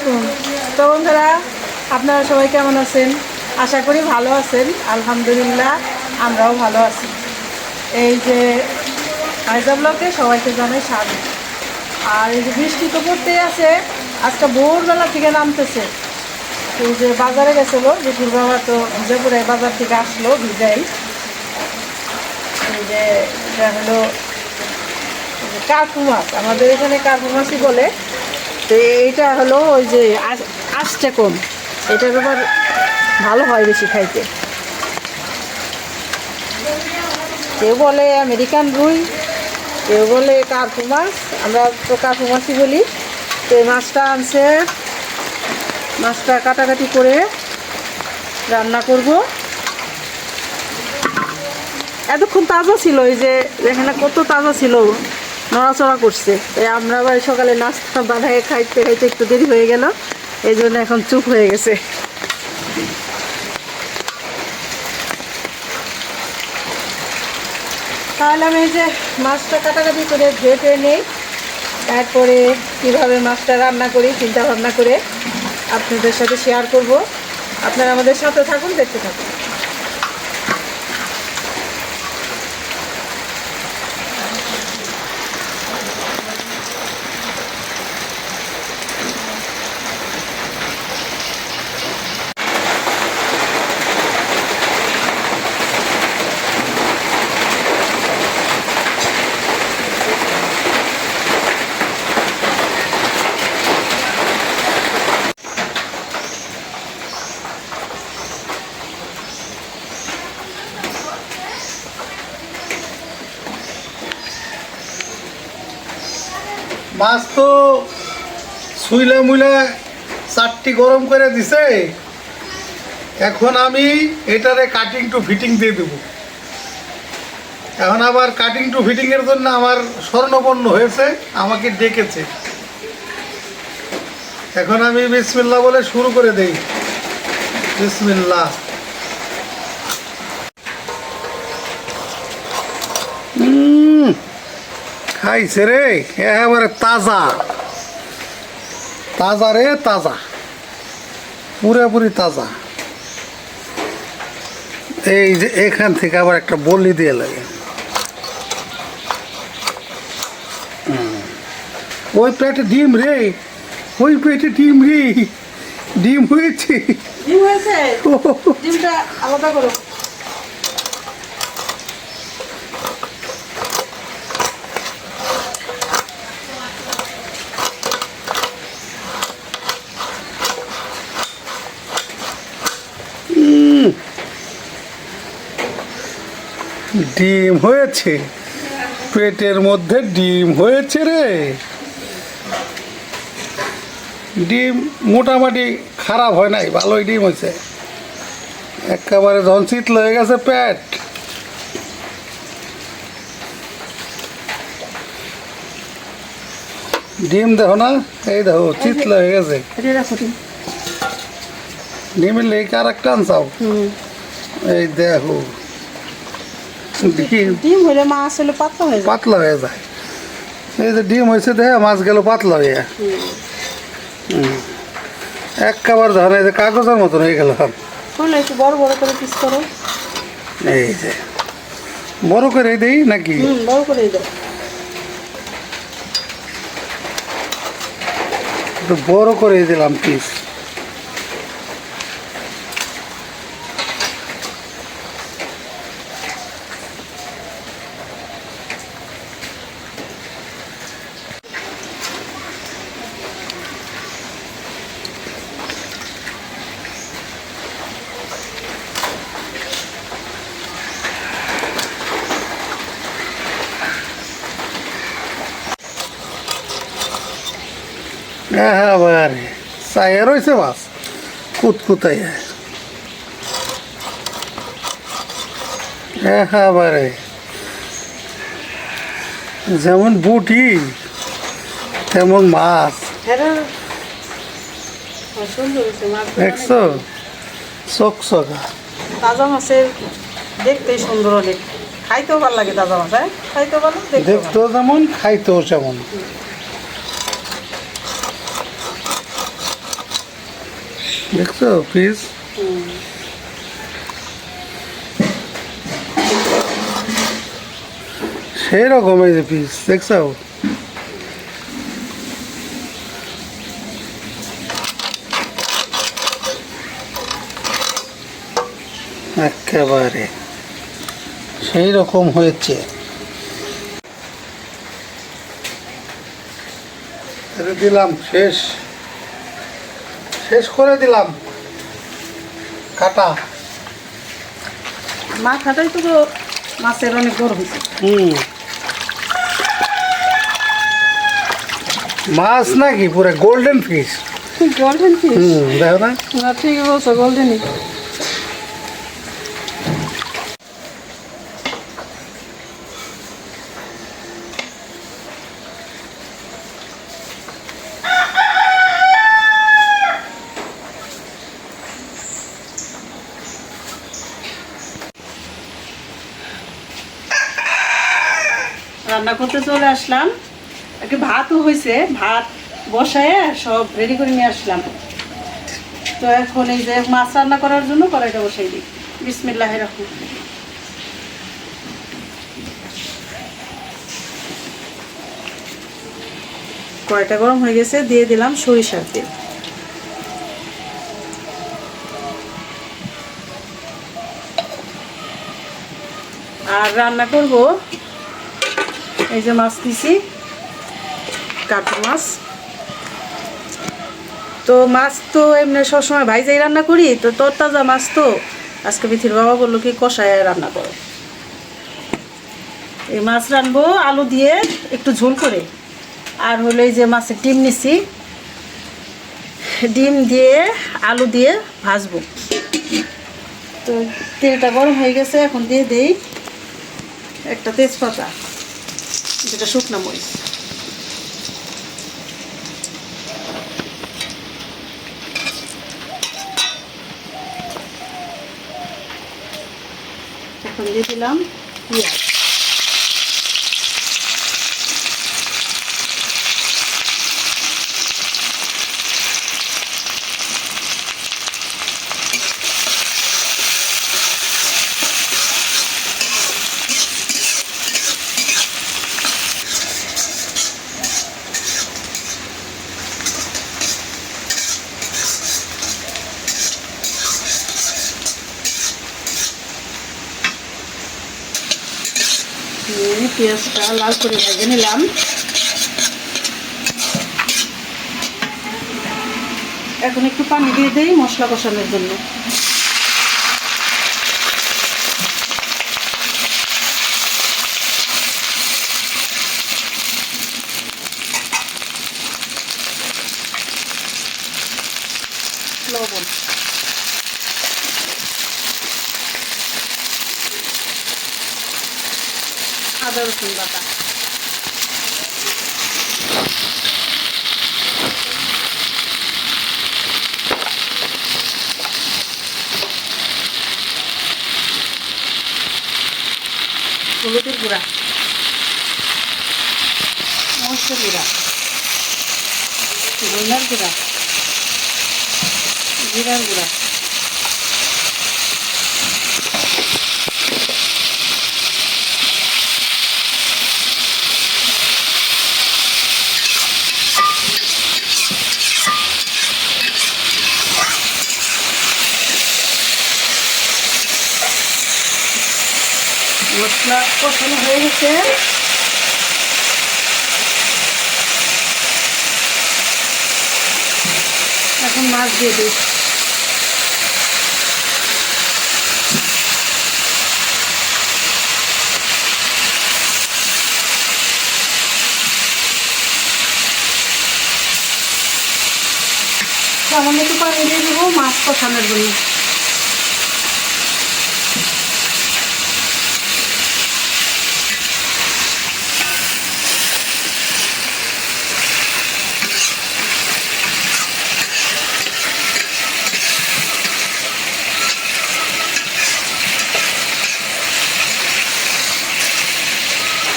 আলাইকুম। তো বন্ধুরা, আপনারা সবাই কেমন আছেন? আশা করি ভালো আছেন। আলহামদুলিল্লাহ, আমরাও ভালো আছি। এই যে আইজা ব্লকে সবাইকে জানাই স্বাগত। আর এই যে বৃষ্টি তো পড়তেই আছে, আজকে ভোরবেলা থেকে নামতেছে। এই যে বাজারে গেছিল দুপুর বাবা তো ভিজাপুরে বাজার থেকে আসলো ভিজাই এই যে এটা হলো কার্পু মাছ আমাদের এখানে কার্পু মাছই বলে। তো এইটা হলো ওই যে আস- কম এটার ব্যাপার ভালো হয় বেশি খাইতে। কেউ বলে আমেরিকান রুই, কেউ বলে কার্পু মাছ। আমরা তো কার্পু মাছই বলি। তো এই মাছটা আনছে, মাছটা কাটাকাটি করে রান্না করব। এতক্ষণ তাজা ছিল, এই যে এখানে কত তাজা ছিল। নড়াচড়া করছে। এই আমরা আবার সকালে নাস্তা বানায় খাইতে খাইতে একটু দেরি হয়ে গেল। এই জন্য এখন চুপ হয়ে গেছে। তাহলে আমি যে মাছটা কাটাকাটি করে ধুয়ে নেই। তারপরে কীভাবে মাছটা রান্না করি চিন্তা ভাবনা করে আপনাদের সাথে শেয়ার করব। আপনারা আমাদের সাথে থাকুন, দেখতে থাকুন। মাছ তো শুইলে মুইলে চারটি গরম করে দিছে। এখন আমি এটারে কাটিং টু ফিটিং দিয়ে দেবো। এখন আবার কাটিং টু ফিটিংয়ের জন্য আমার স্বর্ণপন্ন হয়েছে, আমাকে ডেকেছে। এখন আমি বিসমিল্লা বলে শুরু করে দেই। বিসমিল্লা খাইছে রে একেবারে তাজা। তাজা রে তাজা। পুরোপুরি তাজা। এই যে এখান থেকে আবার একটা বলি দিয়ে লাগে। ওই পেটে ডিম রে ওই পেটে ডিম রে। ডিম হয়েছে। ডিম হয়েছে? ডিমটা আলাদা করো। ডিম হয়েছে। পেটের মধ্যে ডিম হয়েছে রে। ডিম মোটামুটি খারাপ হয় নাই ভালোই ডিম হয়েছে। একেবারে যখন শীতল হয়ে গেছে পেট। ডিম দেখো না এই দেখো শীতল হয়ে গেছে। ডিমের লেগে আর একটা আনসাও এই দেখো। ডিম। ডিম হলে মাছ হলে পাতলা হয়ে যায়। পাতলা হয়ে যায়। এই যে ডিম হয়েছে দেখে মাছ গেল পাতলা হয়ে হুম। এক খাবার ধরে এই যে কাগজের মতন হয়ে গেল একটু বড় বড় করে পিস করো। এই যে। বড় করে দেই নাকি? বড় করে একটু বড় করে দিলাম পিস এবারে চাইয়া রয়েছে মাছ। কুতকুতাইয়া একেবারে যেমন বুটি তেমন মাছ। হ্যাঁ দেখছ? চকচকা তাজা মাছের দেখতেই সুন্দর অনেক। খাইতেও ভালো লাগে তাজা মাছ হ্যাঁ? খাইতেও ভালো। দেখতেও যেমন খাইতেও যেমন। দেখছ পিস সেই রকম এই যে পিস দেখছ? একেবারে। সেই রকম হয়েছে। দিলাম শেষ। শেষ করে দিলাম। কাটা। মাথাটাই তো মাছের অনেক বড় হয়েছে হুম। মাছ নাকি পুরো গোল্ডেন ফিশ গোল্ডেন ফিশ হুম দেখো না। না ঠিক বলছো গোল্ডেনই রান্না করতে চলে আসলাম। একটু ভাতও হয়েছে ভাত বসায় সব রেডি করে নিয়ে আসলাম। তো এখন এই যে মাছ রান্না করার জন্য কড়াইটা বসাই দিই। বিসমিল্লাহ রাখুন কড়াইটা গরম হয়ে গেছে, দিয়ে দিলাম সরিষার তেল। আর রান্না করব এই যে মাছ দিছি কাতল মাছ। তো মাছ তো এমনি সবসময় ভাইজাই রান্না করি, তো তোর তাজা মাছ তো। আজকে বিথির বাবা বলল কি কষায় রান্না করো। এই মাছ রানবো আলু দিয়ে একটু ঝোল করে। আর হলো এই যে মাছের ডিম নিছি। ডিম দিয়ে আলু দিয়ে ভাজবো। তো তেলটা গরম হয়ে গেছে, এখন দিয়ে দেই একটা তেজপাতা। যেটা শুকনো মরিচ। এখন দিয়ে দিলাম পেঁয়াজ নিয়ে পেঁয়াজটা লাল করে ভেজে নিলাম। এখন একটু পানি দিয়ে দেই মশলা কষানোর জন্য লবণ আদা রসুন বাটা হলুদের গুঁড়া মরিচের গুঁড়া ধনিয়ার গুঁড়া জিরার গুঁড়া মশলা কষানো হয়ে গেছে। এখন মাছ দিয়ে দিই। সামান্য একটু পানি দিয়ে দেবো মাছ কষানোর জন্য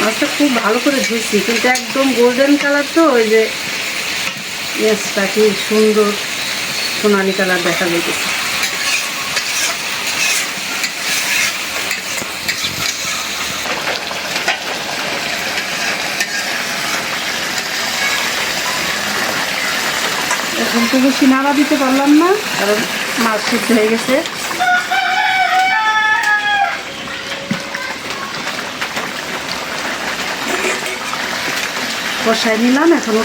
মাছটা খুব ভালো করে ধুইছি, কিন্তু একদম গোল্ডেন কালার তো, ওই যে পেঁয়াজটা কি সুন্দর সোনালি কালার দেখা যাইতেছে। এখন তো বেশি নাড়া দিতে পারলাম না, কারণ মাছ সিদ্ধ হয়ে গেছে। কষায় নিলাম এখনও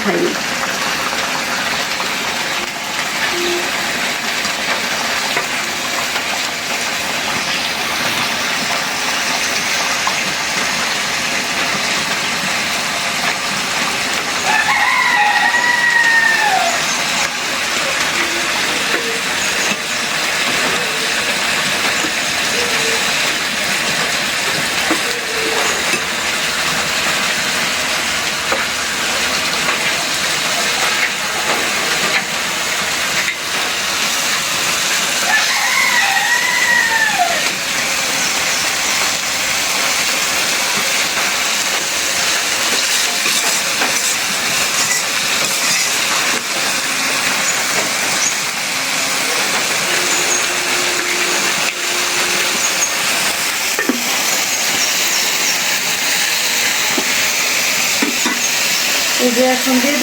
এই যে এখন দিয়ে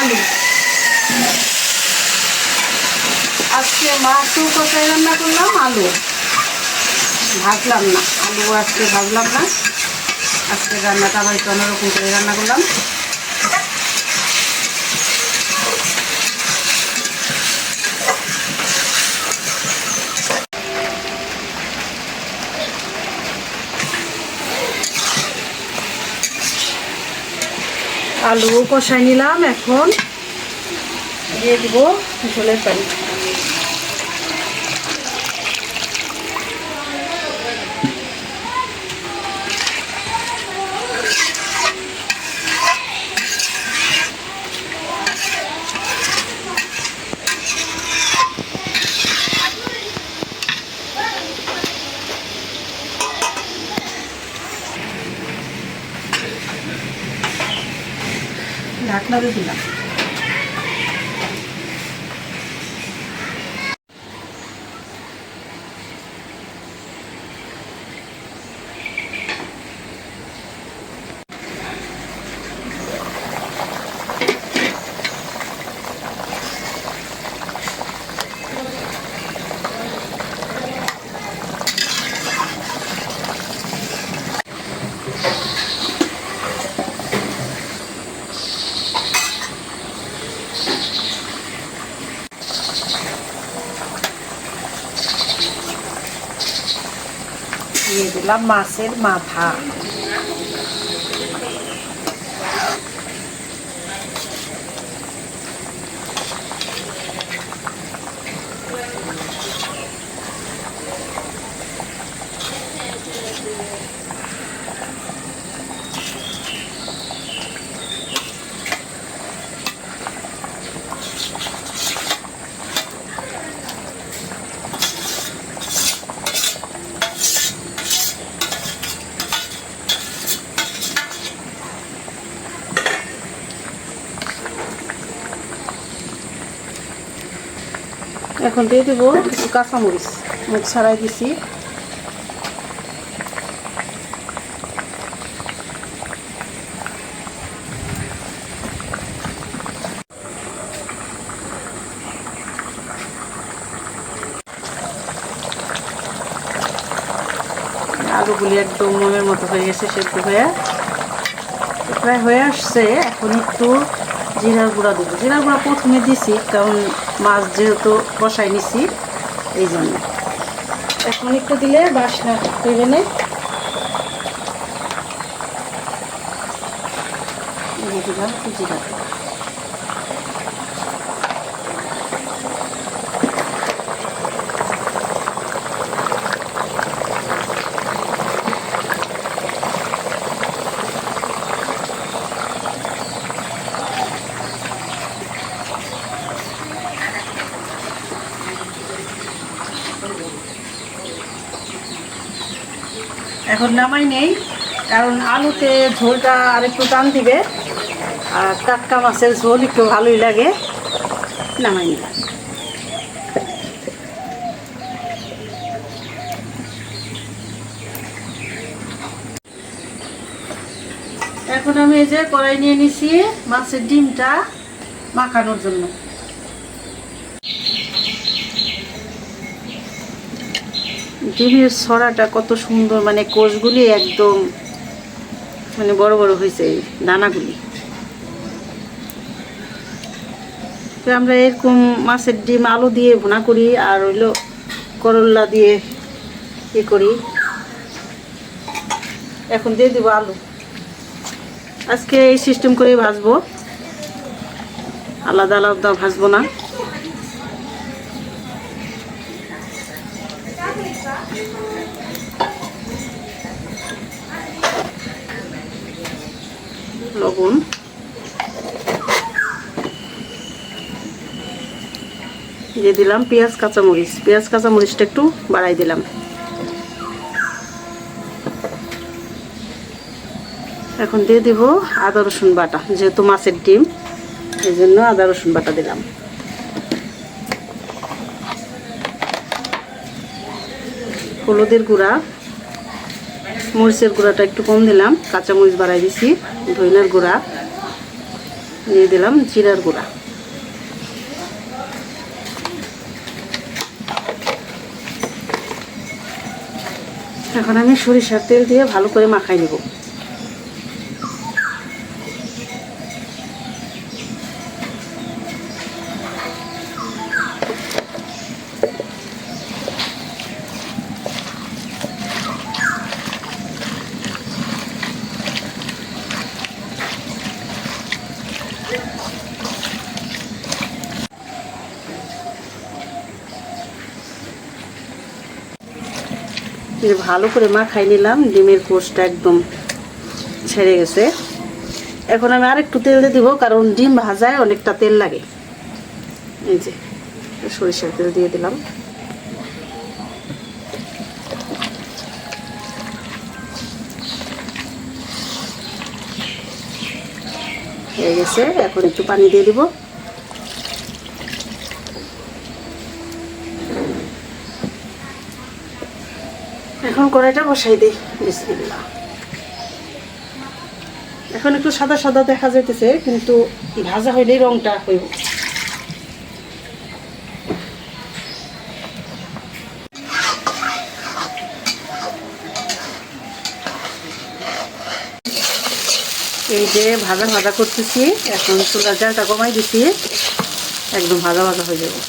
আলু। আজকে মাছও কষাই রান্না করলাম, আলু। ভাজলাম না, আলু আজকে ভাজলাম না। আজকে রান্নাটা আবার একটু অন্যরকম করে রান্না করলাম। আলু কষাই নিলাম এখন দিয়ে দিব ঝোলের পানি। no. ঢাকনা দিয়ে দিলাম দিয়ে দিলাম মাছের মাথা এখন দিয়ে দেবো কিছু কাঁচামরিচ। মুখ ছাড়াই দিছি। আলুগুলি একদম মনের মতো হয়ে গেছে সেদ্ধ হয়ে। প্রায় হয়ে আসছে। এখন একটু জিরার গুঁড়া দেবো। জিরার গুঁড়া প্রথমে দিছি, কারণ মাছ যেহেতু বসাই নিছি এই জন্য। এখন একটু দিলে বাসনা দেবে না। দিলাম জিরা নামাই নেই, কারণ আলুতে ঝোলটা আর একটু টান দিবে, আর টাটকা মাছের ঝোল একটু ভালোই লাগে নামাই নিলাম এখন আমি এই যে কড়াই নিয়ে নিছি মাছের ডিমটা মাখানোর জন্য। ডিমের ছড়াটা কত সুন্দর মানে কোষগুলি একদম মানে বড় বড় হয়েছে এই দানাগুলি। তো আমরা এরকম মাছের ডিম, আলু দিয়ে ভুনা করি, আর হইল করল্লা দিয়ে ই করি। এখন দিয়ে দেবো আলু। আজকে এই সিস্টেম করে ভাজবো। আলাদা আলাদা ভাজবো না। লবণ। দিয়ে দিলাম পেঁয়াজ, কাঁচামরিচ। পেঁয়াজ, কাঁচামরিচটা একটু বাড়াই দিলাম। এখন দিয়ে দিব আদা, রসুন বাটা, যেহেতু মাছের ডিম এই জন্য আদা, রসুন বাটা দিলাম। হলুদের গুঁড়া মরিচের গুঁড়াটা একটু কম দিলাম কাঁচা মরিচ বাড়াই দিছি, ধইনার গুঁড়া দিয়ে দিলাম, জিরার গুঁড়া। এখন আমি সরিষার তেল দিয়ে ভালো করে মাখাই নেব। ভালো করে মাখাই নিলাম। ডিমের কোষটা একদম ছেড়ে গেছে। এখন আমি আরেকটু তেল দিয়ে দিব, কারণ ডিম ভাজায় অনেকটা তেল লাগে। এই যে, সরিষার তেল দিয়ে দিলাম। হয়ে গেছে। এখন একটু পানি দিয়ে দিব। এখন কড়াইটা বসাই দিই। বিসমিল্লাহ। এখন একটু সাদা সাদা দেখা যাইতেছে, কিন্তু ভাজা হইলেই রংটা হইব। এই যে ভাজা ভাজা করতেছি, এখন চুলার জালটা কমাই দিছি, একদম ভাজা ভাজা হয়ে যাবে।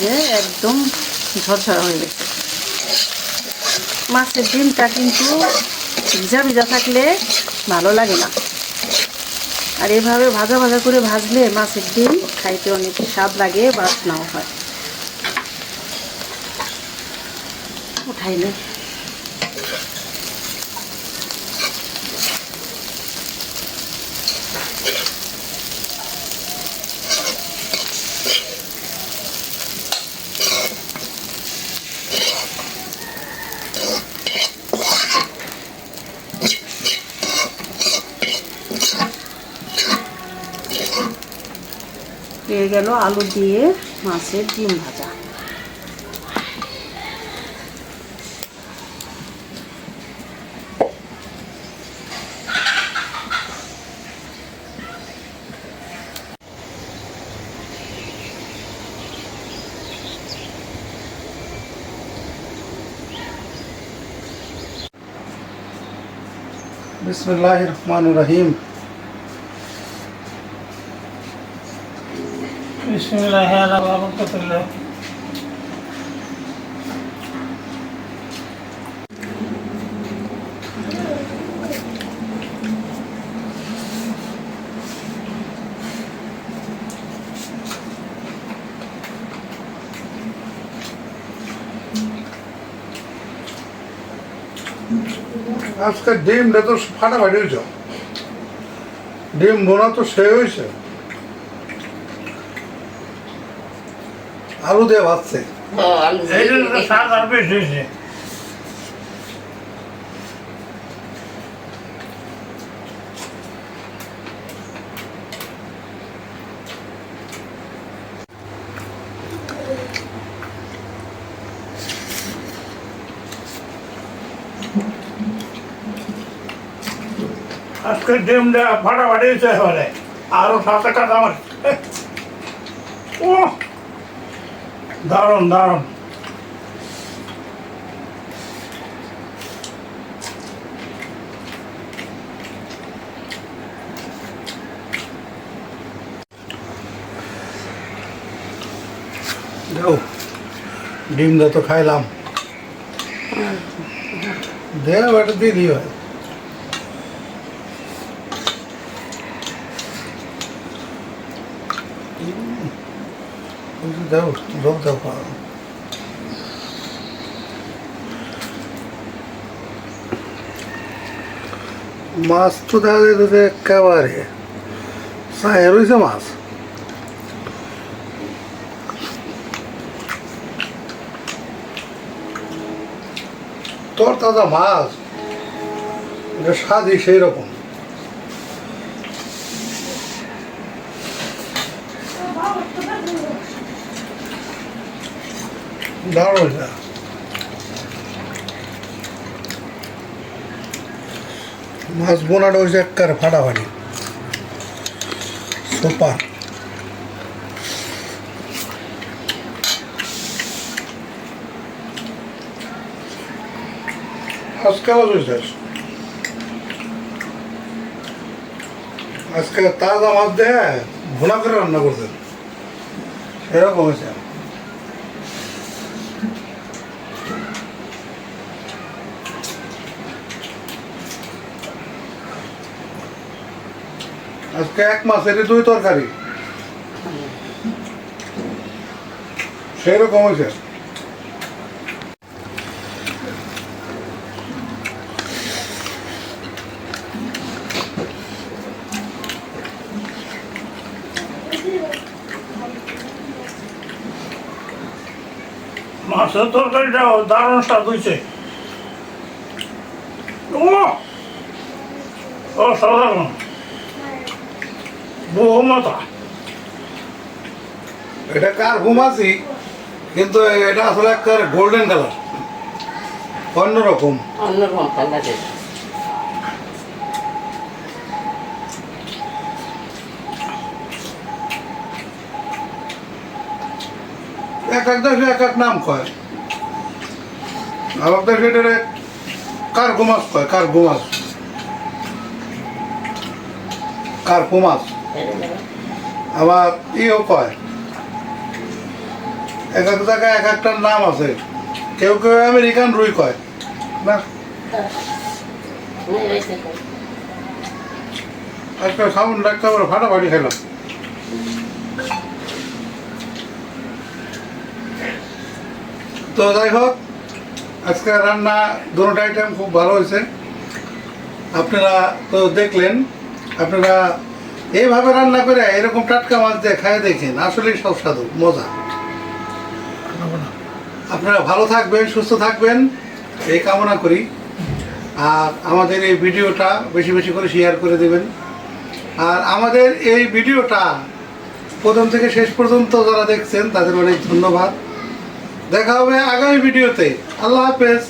যে একদম ঝরঝরা হয়ে গেছে। মাছের ডিমটা কিন্তু ভিজা ভিজা থাকলে ভালো লাগে না। আর এভাবে ভাজা ভাজা করে ভাজলে মাছের ডিম খাইতে অনেক স্বাদ লাগে, বাসনাও হয়। উঠাই নেই পেয়ে গেল আলু দিয়ে মাছের ডিম ভাজা। বিসমিল্লাহ হ্যাঁ, রহমতুল্লাহ আজকে ডিমটা তো ফাটাফাটি হয়েছে। ডিম বোনা তো সে হয়েছে। আলু দিয়ে ভাজছে। আজকে ডিমটা ফাটাফাটি শেষ হয়ে যায় আরও সাত টাকা দাম ও দারুণ দারুণ। যাও ডিমটা তো খাইলাম। দে বেটা দিয়ে দিও। দাও। দাও খাওয়া। মাছ তো দেখা একেবারে সাহেব রয়েছে মাছ তোর তাজা মাছ স্বাদই সেই রকম দারুণ। এটা মাছ বোনাটা হয়েছে একবার ফাটাফাটি। সুপার। আজকে আবার আজকে তাজা মাছ দেয় ভুনা করে রান্না করতেন এরকম হয়েছে। আজকে এক মাসের দুই তরকারি। সেই রকম হয়েছে দারুণ স্বাদ ও অসাধারণ। বহুমতা। এটা কার ঘুমাছি কিন্তু এটা আসলে একটা গোল্ডেন কালার অন্যরকম। অন্যরকম এক এক দেশে এক এক নাম কয়। আমার দেশে এটারে কার ঘুমাস কয়? কার ঘুমাস কার ঘুমাস আবার ইও কয়, এক এক জায়গায় এক একটার নাম আছে। কেউ কেউ আমেরিকান রুই কয়, না? আজকে সাউন্ড একেবারে ফাটাফাটি খেলাম। তো যাই হোক, আজকে রান্না দুটো আইটেম খুব ভালো হয়েছে। আপনারা তো দেখলেন, আপনারা এইভাবে রান্না করে এরকম টাটকা মাছ দিয়ে খায় দেখেন, আসলেই সব স্বাদু মজা। আপনারা ভালো থাকবেন, সুস্থ থাকবেন, এই কামনা করি। আর আমাদের এই ভিডিওটা বেশি বেশি করে শেয়ার করে দেবেন। আর আমাদের এই ভিডিওটা প্রথম থেকে শেষ পর্যন্ত যারা দেখছেন, তাদের অনেক ধন্যবাদ। দেখা হবে আগামী ভিডিওতে। আল্লাহ হাফেজ।